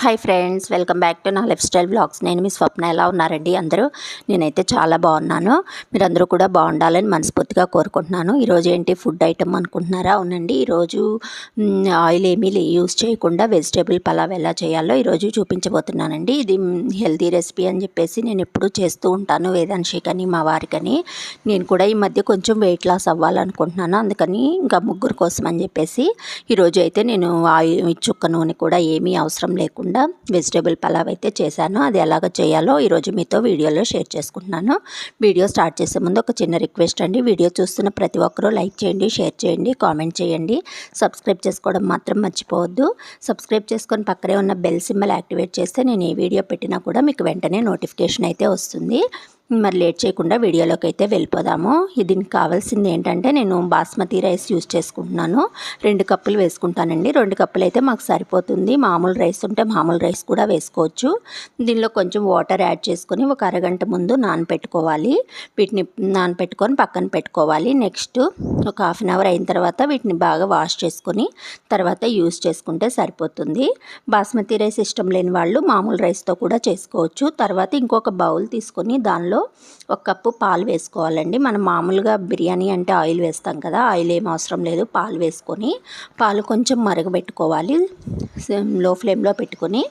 Hi friends welcome back to నా lifestyle blogs నేను మీ స్వప్న ఎలా ఉన్నారండి అందరూ? నేనైతే చాలా బాగున్నాను. మీరందరూ కూడా బాగుండాలని మనస్ఫూర్తిగా కోరుకుంటున్నాను. ఈరోజు ఏంటి ఫుడ్ ఐటమ్ అనుకుంటున్నారా? అవునండి ఈరోజు ఆయిల్ ఏమీ లే- యూస్ చేయకుండా వెజిటేబుల్ పలావ్ ఎలా చేయాలో ఈరోజు చూపించబోతున్నానండి. ఇది హెల్తీ రెసిపీ అని చెప్పేసి నేను ఎప్పుడూ చేస్తూ ఉంటాను వేదాంశికని మా వారికని. నేను కూడా ఈ మధ్య కొంచెం వెయిట్ లాస్ అవ్వాలనుకుంటున్నాను. అందుకని ఇంకా ముగ్గురు కోసం అని చెప్పేసి ఈరోజు అయితే నేను ఆయిల్ చుక్క నూనె కూడా ఏమీ అవసరం లేకుండా వెజిటేబుల్ పలావ్ అయితే చేశాను. అది ఎలాగ చేయాలో ఈరోజు మీతో వీడియోలో షేర్ చేసుకుంటున్నాను. వీడియో స్టార్ట్ చేసే ముందు ఒక చిన్న రిక్వెస్ట్ అండి. వీడియో చూస్తున్న ప్రతి ఒక్కరూ లైక్ చేయండి షేర్ చేయండి కామెంట్ చేయండి. సబ్స్క్రైబ్ చేసుకోవడం మాత్రం మర్చిపోవద్దు. సబ్స్క్రైబ్ చేసుకొని పక్కనే ఉన్న బెల్ సింబల్ యాక్టివేట్ చేస్తే నేను ఏ వీడియో పెట్టినా కూడా మీకు వెంటనే నోటిఫికేషన్ అయితే వస్తుంది. మరి లేట్ చేయకుండా వీడియోలోకి అయితే వెళ్ళిపోదాము దీనికి కావాల్సింది ఏంటంటే నేను బాస్మతి రైస్ యూజ్ చేసుకుంటున్నాను. రెండు కప్పులు వేసుకుంటానండి. రెండు కప్పులు అయితే మాకు సరిపోతుంది. మామూలు రైస్ ఉంటే మామూలు రైస్ కూడా వేసుకోవచ్చు. దీనిలో కొంచెం వాటర్ యాడ్ చేసుకొని ఒక అరగంట ముందు నానపెట్టుకోవాలి. వీటిని నానపెట్టుకొని పక్కన పెట్టుకోవాలి. నెక్స్ట్ ఒక హాఫ్ అన్ అవర్ అయిన తర్వాత వీటిని బాగా వాష్ చేసుకొని తర్వాత యూజ్ చేసుకుంటే సరిపోతుంది. బాస్మతి రైస్ ఇష్టం లేని వాళ్ళు మామూలు రైస్తో కూడా చేసుకోవచ్చు. తర్వాత ఇంకొక బౌల్ తీసుకొని దానిలో ఒక కప్పు పాలు వేసుకోవాలండి. మనం మామూలుగా బిర్యానీ అంటే ఆయిల్ వేస్తాం కదా ఆయిల్ ఏం అవసరం లేదు. పాలు వేసుకొని పాలు కొంచెం మరగబెట్టుకోవాలి. లో ఫ్లేమ్లో పెట్టుకొని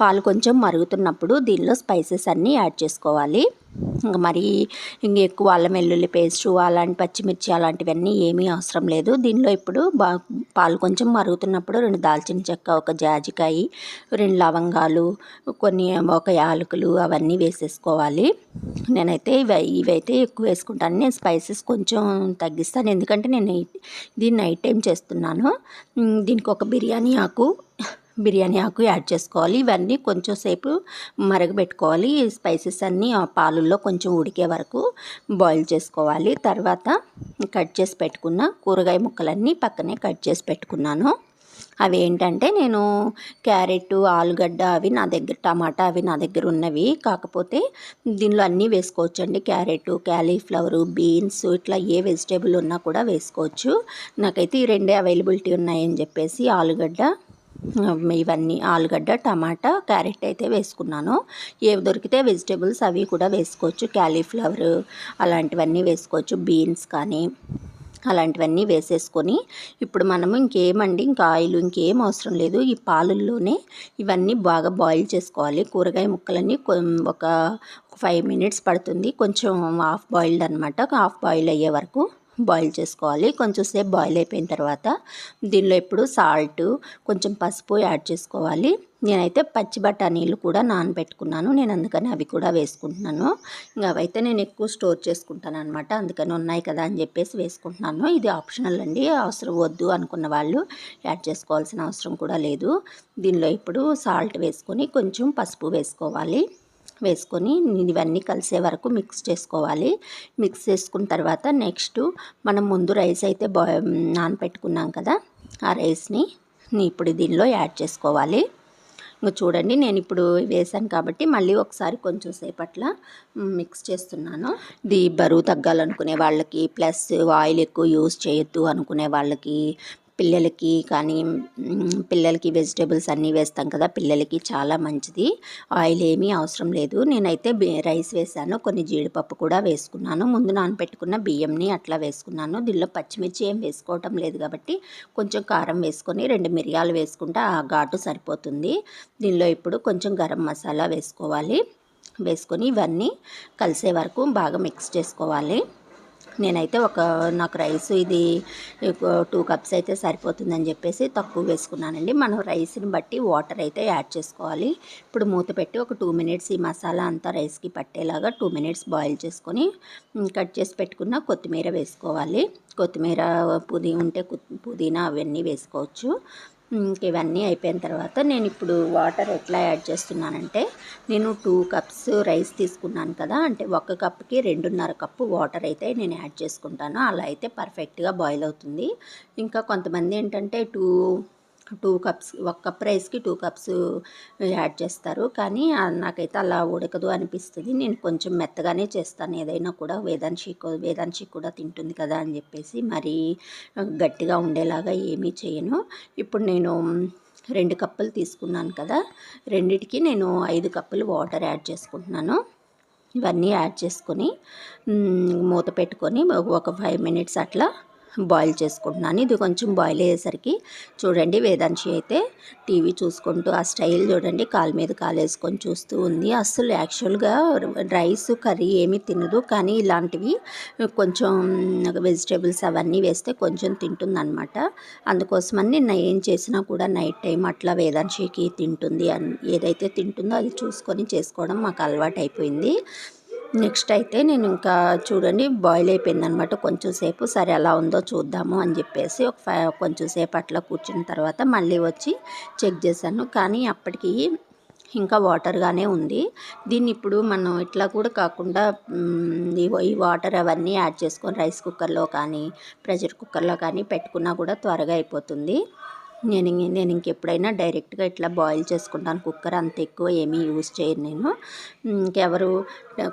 పాలు కొంచెం మరుగుతున్నప్పుడు దీనిలో స్పైసెస్ అన్నీ యాడ్ చేసుకోవాలి. ఇంకా మరి ఇంక ఎక్కువ అల్లం వెల్లుల్లి పేస్ట్ అలాంటి పచ్చిమిర్చి అలాంటివన్నీ ఏమీ అవసరం లేదు. దీనిలో ఇప్పుడు బా పాలు కొంచెం మరుగుతున్నప్పుడు రెండు దాల్చిన చెక్క ఒక జాజికాయ రెండు లవంగాలు కొన్ని ఒక యాలకులు అవన్నీ వేసేసుకోవాలి. నేనైతే ఇవి ఇవైతే ఎక్కువ వేసుకుంటాను. నేను స్పైసెస్ కొంచెం తగ్గిస్తాను. ఎందుకంటే నేను నైట్- ఇది నైట్ టైం చేస్తున్నాను. దీనికి ఒక బిర్యానీ ఆకు బిర్యానీ ఆకు యాడ్ చేసుకోవాలి. ఇవన్నీ కొంచెం సేపు మరగబెట్టుకోవాలి. ఈ స్పైసెస్ అన్నీ ఆ పాలల్లో కొంచెం ఉడికే వరకు బాయిల్ చేసుకోవాలి. తర్వాత కట్ చేసి పెట్టుకున్న కూరగాయ ముక్కలన్నీ పక్కనే కట్ చేసి పెట్టుకున్నాను. అవి ఏంటంటే నేను క్యారెట్ ఆలుగడ్డ అవి నా దగ్గర టమాటా అవి నా దగ్గర ఉన్నవి. కాకపోతే దీనిలో అన్నీ వేసుకోవచ్చు అండి క్యారెట్ క్యాలీఫ్లవర్ బీన్స్ ఇట్లా ఏ వెజిటేబుల్ ఉన్నా కూడా వేసుకోవచ్చు. నాకైతే ఈ రెండే అవైలబిలిటీ ఉన్నాయని చెప్పేసి ఆలుగడ్డ ఇవన్నీ ఆలుగడ్డ టమాటా క్యారెట్ అయితే వేసుకున్నాను. ఏవి దొరికితే వెజిటేబుల్స్ అవి కూడా వేసుకోవచ్చు. క్యాలీఫ్లవర్ అలాంటివన్నీ వేసుకోవచ్చు. బీన్స్ కానీ అలాంటివన్నీ వేసేసుకొని ఇప్పుడు మనము ఇంకేమండి ఇంకా ఆయిల్ ఇంకేం అవసరం లేదు. ఈ పాలల్లోనే ఇవన్నీ బాగా బాయిల్ చేసుకోవాలి. కూరగాయ ముక్కలన్నీ ఒక ఫైవ్ మినిట్స్ పడుతుంది. కొంచెం హాఫ్ బాయిల్డ్ అనమాట హాఫ్ బాయిల్ అయ్యే వరకు బాయిల్ చేసుకోవాలి. కొంచెం సేపు బాయిల్ అయిపోయిన తర్వాత దీనిలో ఇప్పుడు సాల్ట్ కొంచెం పసుపు యాడ్ చేసుకోవాలి. నేనైతే పచ్చి బఠానీలు కూడా నానబెట్టుకున్నాను. నేను అందుకని అవి కూడా వేసుకుంటున్నాను. ఇంకా అవైతే నేను ఎక్కువ స్టోర్ చేసుకుంటాను అనమాట అందుకని ఉన్నాయి కదా అని చెప్పేసి వేసుకుంటున్నాను. ఇది ఆప్షనల్ అండి. అవసరం వద్దు అనుకున్న వాళ్ళు యాడ్ చేసుకోవాల్సిన అవసరం కూడా లేదు. దీనిలో ఇప్పుడు సాల్ట్ వేసుకొని కొంచెం పసుపు వేసుకోవాలి. వేసుకొని ఇవన్నీ కలిసే వరకు మిక్స్ చేసుకోవాలి. మిక్స్ చేసుకున్న తర్వాత నెక్స్ట్ మనం ముందు రైస్ అయితే బా నానపెట్టుకున్నాం కదా ఆ రైస్ని ఇప్పుడు దీనిలో యాడ్ చేసుకోవాలి. ఇంకా చూడండి నేను ఇప్పుడు వేసాను కాబట్టి మళ్ళీ ఒకసారి కొంచెం సేపట్ల మిక్స్ చేస్తున్నాను. ఇది బరువు తగ్గాలనుకునే వాళ్ళకి ప్లస్ ఆయిల్ ఎక్కువ యూజ్ చేయొద్దు అనుకునే వాళ్ళకి పిల్లలకి కానీ పిల్లలకి వెజిటేబుల్స్ అన్నీ వేస్తాం కదా పిల్లలకి చాలా మంచిది. ఆయిల్ ఏమీ అవసరం లేదు. నేనైతే రైస్ వేసాను కొన్ని జీడిపప్పు కూడా వేసుకున్నాను. ముందు నానబెట్టుకున్న బియ్యంని అట్లా వేసుకున్నాను. దీనిలో పచ్చిమిర్చి ఏం వేసుకోవటం లేదు కాబట్టి కొంచెం కారం వేసుకొని రెండు మిరియాలు వేసుకుంటే ఆ ఘాటు సరిపోతుంది. దీనిలో ఇప్పుడు కొంచెం గరం మసాలా వేసుకోవాలి. వేసుకొని ఇవన్నీ కలిసే వరకు బాగా మిక్స్ చేసుకోవాలి. నేనైతే ఒక నాకు రైస్ ఇది టూ కప్స్ అయితే సరిపోతుందని చెప్పేసి తక్కువ వేసుకున్నానండి. మనం రైస్ని బట్టి వాటర్ అయితే యాడ్ చేసుకోవాలి. ఇప్పుడు మూత పెట్టి ఒక టూ మినిట్స్ ఈ మసాలా అంతా రైస్కి పట్టేలాగా టూ మినిట్స్ బాయిల్ చేసుకొని కట్ చేసి పెట్టుకున్న కొత్తిమీర వేసుకోవాలి. కొత్తిమీర పుదీ ఉంటే పుదీనా అవన్నీ వేసుకోవచ్చు. ఇవన్నీ అయిపోయిన తర్వాత నేను ఇప్పుడు వాటర్ ఎట్లా యాడ్ చేస్తున్నానంటే నేను టూ కప్స్ రైస్ తీసుకున్నాను కదా అంటే ఒక కప్కి రెండున్నర కప్పు వాటర్ అయితే నేను యాడ్ చేసుకుంటాను. అలా అయితే పర్ఫెక్ట్గా బాయిల్ అవుతుంది. ఇంకా కొంతమంది ఏంటంటే టూ టూ కప్స్ ఒక కప్ రైస్కి టూ కప్స్ యాడ్ చేస్తారు. కానీ నాకైతే అలా ఉడకదు అనిపిస్తుంది. నేను కొంచెం మెత్తగానే చేస్తాను. ఏదైనా కూడా వేదాంశి వేదాంశి కూడా తింటుంది కదా అని చెప్పేసి మరి గట్టిగా ఉండేలాగా ఏమీ చేయను. ఇప్పుడు నేను రెండు కప్పులు తీసుకున్నాను కదా రెండిటికి నేను ఐదు కప్పులు వాటర్ యాడ్ చేసుకుంటున్నాను. ఇవన్నీ యాడ్ చేసుకొని మూత పెట్టుకొని ఒక ఫైవ్ మినిట్స్ అట్లా బాయిల్ చేసుకుంటున్నాను. ఇది కొంచెం బాయిల్ అయ్యేసరికి చూడండి వేదాంశి అయితే టీవీ చూసుకుంటూ ఆ స్టైల్ చూడండి కాలు మీద కాలు వేసుకొని చూస్తూ ఉంది. అస్సలు యాక్చువల్గా రైస్ కర్రీ ఏమీ తినదు కానీ ఇలాంటివి కొంచెం వెజిటేబుల్స్ అవన్నీ వేస్తే కొంచెం తింటుందన్నమాట. అందుకోసమని నిన్న ఏం చేసినా కూడా నైట్ టైం అట్లా వేదాంశికి తింటుంది అని ఏదైతే తింటుందో అది చూసుకొని చేసుకోవడం మాకు అలవాటు అయిపోయింది నెక్స్ట్ అయితే నేను ఇంకా చూడండి బాయిల్ అయిపోయింది అనమాట కొంచెం సేపు సరే ఎలా ఉందో చూద్దాము అని చెప్పేసి ఒక ఫైవ్ కొంచెం సేపు అట్లా కూర్చున్న తర్వాత మళ్ళీ వచ్చి చెక్ చేశాను. కానీ అప్పటికి ఇంకా వాటర్గానే ఉంది. దీన్ని ఇప్పుడు మనం ఇట్లా కూడా కాకుండా ఈ ఈ వాటర్ అవన్నీ యాడ్ చేసుకొని రైస్ కుక్కర్లో కానీ ప్రెషర్ కుక్కర్లో కానీ పెట్టుకున్నా కూడా త్వరగా అయిపోతుంది. నేను నేను ఇంకెప్పుడైనా డైరెక్ట్గా ఇట్లా బాయిల్ చేసుకుంటాను. కుక్కర్ అంత ఎక్కువ ఏమీ యూజ్ చేయను నేను. ఇంకెవరు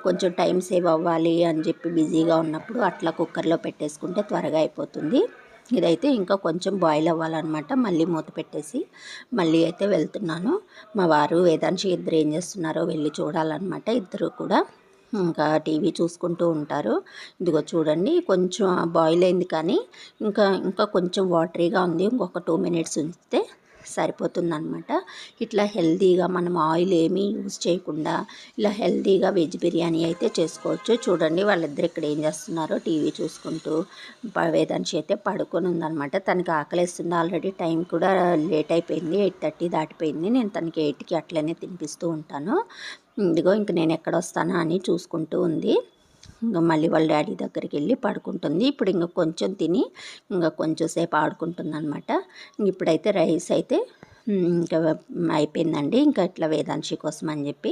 కొంచెం టైం సేవ్ అవ్వాలి అని చెప్పి బిజీగా ఉన్నప్పుడు అట్లా కుక్కర్లో పెట్టేసుకుంటే త్వరగా అయిపోతుంది. ఇదైతే ఇంకా కొంచెం బాయిల్ అవ్వాలన్నమాట. మళ్ళీ మూత పెట్టేసి మళ్ళీ అయితే వెళ్తున్నాను. మా వారు వేదాంశి ఇద్దరు ఏం చేస్తున్నారో వెళ్ళి చూడాలన్నమాట ఇద్దరు కూడా. ఇంకా టీవీ చూసుకుంటూ ఉంటారు. ఇదిగో చూడండి కొంచెం బాయిల్ అయింది కానీ ఇంకా ఇంకా కొంచెం వాటరీగా ఉంది. ఇంకొక టూ మినిట్స్ ఉంచితే సరిపోతుందనమాట ఇట్లా హెల్తీగా మనం ఆయిల్ ఏమీ యూజ్ చేయకుండా ఇలా హెల్తీగా వెజ్ బిర్యానీ అయితే చేసుకోవచ్చు. చూడండి వాళ్ళిద్దరు ఇక్కడ ఏం చేస్తున్నారో టీవీ చూసుకుంటూ వేదాంశి అయితే పడుకొని ఉందనమాట తనకి ఆకలిస్తుంది ఆల్రెడీ టైం కూడా లేట్ అయిపోయింది ఎయిట్ థర్టీ దాటిపోయింది. నేను తనకి ఎయిట్కి అట్లనే తినిపిస్తూ ఉంటాను. ఇదిగో ఇంక నేను ఎక్కడ వస్తానా అని చూసుకుంటూ ఉంది. ఇంకా మళ్ళీ వాళ్ళ డాడీ దగ్గరికి వెళ్ళి పడుకుంటుంది. ఇప్పుడు ఇంకా కొంచెం తిని ఇంకా కొంచెం సేపు ఆడుకుంటుంది అనమాట ఇప్పుడైతే రైస్ అయితే ఇంకా అయిపోయిందండి. ఇంకా ఇట్లా వేదాంశి కోసం అని చెప్పి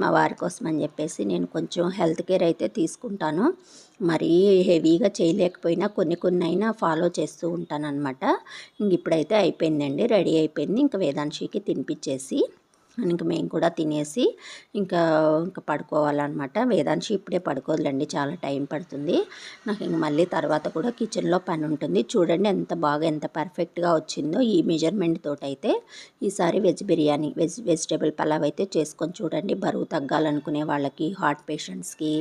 మా వారి కోసం అని చెప్పేసి నేను కొంచెం హెల్త్ కేర్ అయితే తీసుకుంటాను. మరీ హెవీగా చేయలేకపోయినా కొన్ని కొన్ని అయినా ఫాలో చేస్తూ ఉంటాను అనమాట ఇంక ఇప్పుడైతే అయిపోయిందండి. రెడీ అయిపోయింది. ఇంకా వేదాంశికి తినిపించేసి ఇంకా మేము కూడా తినేసి ఇంకా ఇంకా పడుకోవాలన్నమాట. వేదాంశి ఇప్పుడే పడుకోదులండి చాలా టైం పడుతుంది. నాకు ఇంక మళ్ళీ తర్వాత కూడా కిచెన్లో పని ఉంటుంది చూడండి ఎంత బాగా ఎంత పర్ఫెక్ట్గా వచ్చిందో ఈ మెజర్మెంట్ తోటైతే. అయితే ఈసారి veg biryani veg vegetable pulao అయితే చేసుకొని చూడండి. బరువు తగ్గాలనుకునే వాళ్ళకి హార్ట్ పేషెంట్స్కి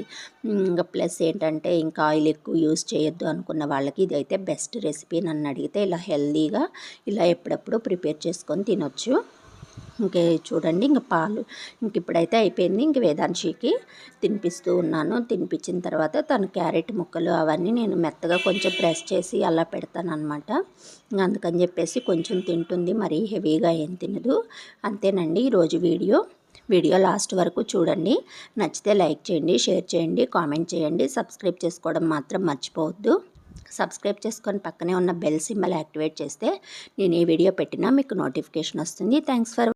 ఇంకా ప్లస్ ఏంటంటే ఇంకా ఆయిల్ ఎక్కువ యూజ్ చేయొద్దు అనుకున్న వాళ్ళకి ఇది అయితే బెస్ట్ రెసిపీ నన్ను అడిగితే ఇలా హెల్దీగా ఇలా ఎప్పుడప్పుడు ప్రిపేర్ చేసుకొని తినొచ్చు. ఇంకే చూడండి ఇంక పాలు. ఇంక ఇప్పుడైతే అయిపోయింది. ఇంక వేదాంశికి తినిపిస్తూ ఉన్నాను. తినిపించిన తర్వాత తను క్యారెట్ ముక్కలు అవన్నీ నేను మెత్తగా కొంచెం ప్రెస్ చేసి అలా పెడతాను అనమాట అందుకని చెప్పేసి కొంచెం తింటుంది. మరీ హెవీగా ఏం తినదు. అంతేనండి ఈరోజు వీడియో. వీడియో లాస్ట్ వరకు చూడండి. నచ్చితే లైక్ చేయండి షేర్ చేయండి కామెంట్ చేయండి. సబ్స్క్రైబ్ చేసుకోవడం మాత్రం మర్చిపోవద్దు. సబ్స్క్రైబ్ చేసుకొని పక్కనే ఉన్న బెల్ సింబల్ యాక్టివేట్ చేస్తే నేను ఏ వీడియో పెట్టినా మీకు నోటిఫికేషన్ వస్తుంది. Thanks for